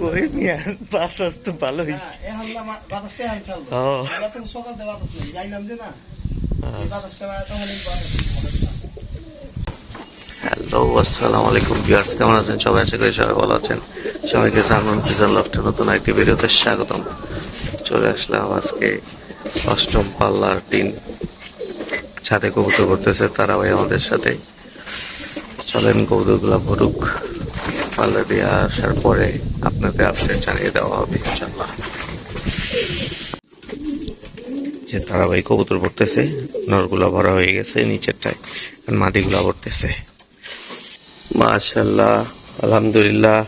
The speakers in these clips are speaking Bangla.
কই মিয়া বাতাস তো ভালো হইছে হ্যাঁ, এখন না বাতাসটা এখন চলবে। আমরা তো সকাল থেকে বাতাস নেই। যাইলাম যে না, হ্যাঁ। হ্যালো আসসালামু আলাইকুম ভিউয়ার্স কেমন আছেন? সবাই আশা করি সবাই ভালো আছেন। সবাইকে সালমান ফিজার লফটের নতুন একটি ভিডিওতে স্বাগতম। চলে আসলাম আজকে অষ্টম পাল্লার টিম ছাদে কবুতর করতেছে তারা ভাই আমাদের সাথে। চলেন কবুতরগুলা ভরুক পাল্লা দিয়ে আসার পরে আপনাদের আপডেট জানিয়ে দেওয়া হবে ইনশাল্লাহ যে তারাবাই কবুতর ভরতেছে নরগুলা ভরা হয়ে গেছে, নিচেরটায় আর মাটিগুলা ভরতেছে মাশাল্লাহ আলহামদুলিল্লাহ।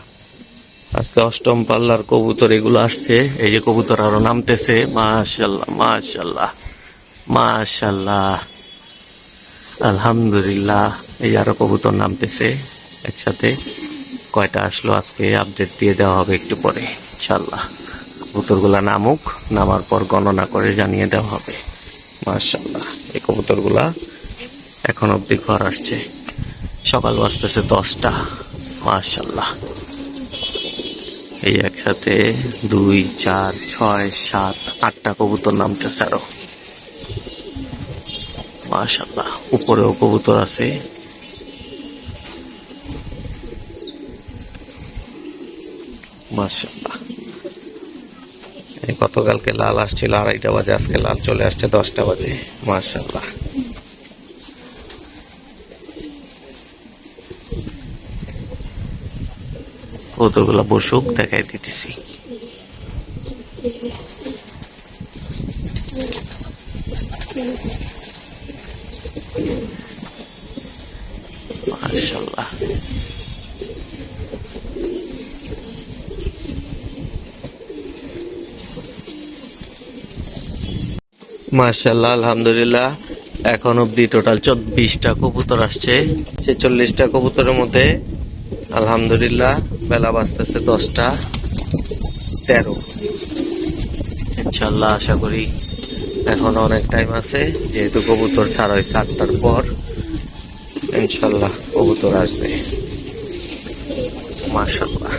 আজকে অষ্টম পাল্লার কবুতর এগুলো আসছে, এই যে কবুতর আরও নামতেছে মাশাল্লাহ মাশাল্লাহ মাশাল্লাহ আলহামদুলিল্লাহ, এই আরও কবুতর নামতেছে। একসাথে কয়টা আসলো আজকে আপডেট দিয়ে দেওয়া হবে একটু পরে ইনশাল্লাহ কবুতরগুলা নামুক, নামার পর গণনা করে জানিয়ে দেওয়া হবে। মাশাল্লাহ এই কবুতরগুলা এখন অব্দি ঘর আসছে। সকাল বাজতেছে দশটা মাশাল্লাহ এই একসাথে দুই, চার, ছয়, সাত, আটটা কবুতর নামতেছে আরও। মাশাল্লাহ উপরেও কবুতর আছে। মাশাল্লাহ গতকালকে লাল আসছিল আড়াইটা বাজে আজকে লাল চলে আসছে দশটা বাজে মাশাল্লাহ কতগুলো বসুক দেখাই দিতেছি। মাশাল্লাহ মাশাল্লাহ আলহামদুলিল্লাহ। এখন অব্দি টোটাল চব্বিশটা কবুতর আসছে। ছেচল্লিশটা কবুতরের মধ্যে, আলহামদুলিল্লাহ, বেলা বাজতেছে দশটা তেরো। ইনশাল্লাহ আশা করি এখন অনেক টাইম আছে, যেহেতু কবুতর ছাড়া হয়েছে আটটার পর। ইনশাল্লাহ কবুতর আসবে। মাশাল্লাহ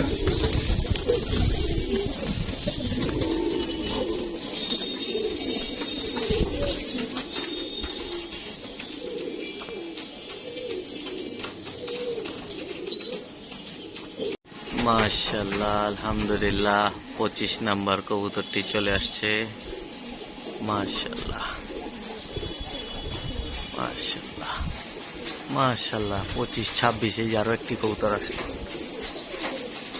মাশাল্লাহ আলহামদুলিল্লাহ পঁচিশ নাম্বার কবুতরটি চলে আসছে। মাশাল্লাহ মাশাল্লাহ মাশাল্লাহ পঁচিশ, ছাব্বিশ, এই যে আরও একটি কবুতর আসলো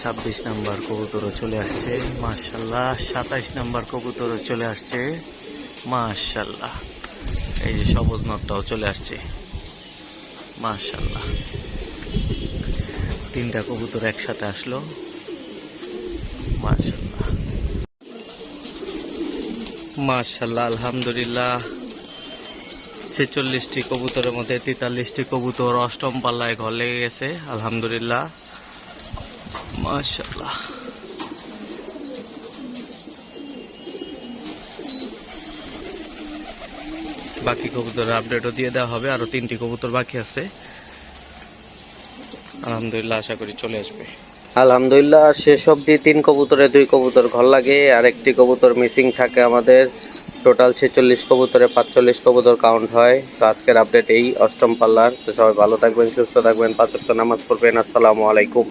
ছাব্বিশ নাম্বার কবুতরও চলে আসছে মাশাল্লাহ সাতাইশ নাম্বার কবুতরও চলে আসছে মাশাল্লাহ এই যে সবুজ নটটাও চলে আসছে মাশাল্লাহ তিনটা কবুতর একসাথে আসলো মাশাল্লাহ মাশাল্লাহ আলহামদুলিল্লাহ। ছেচল্লিশটি কবুতরের মধ্যে তেতাল্লিশটি কবুতর অষ্টম পাল্লায় ঘর লেগে গেছে, আলহামদুলিল্লাহ। মাশাল্লাহ বাকি কবুতরের আপডেটও দিয়ে দেওয়া হবে, আরও তিনটি কবুতর বাকি আছে। আলহামদুলিল্লাহ, আশা করি চলে আসবে। আলহামদুলিল্লাহ, শেষ অবধি তিন কবুতরে দুই কবুতর ঘর লাগে আর একটি কবুতর মিসিং থাকে আমাদের। টোটাল ছেচল্লিশ কবুতরে পাঁচচল্লিশ কবুতর কাউন্ট হয়। তো আজকের আপডেট এই অষ্টম পাল্লার। তো সবাই ভালো থাকবেন, সুস্থ থাকবেন। পাঁচক্ত নামাজ পড়বেন। আসসালামু আলাইকুম।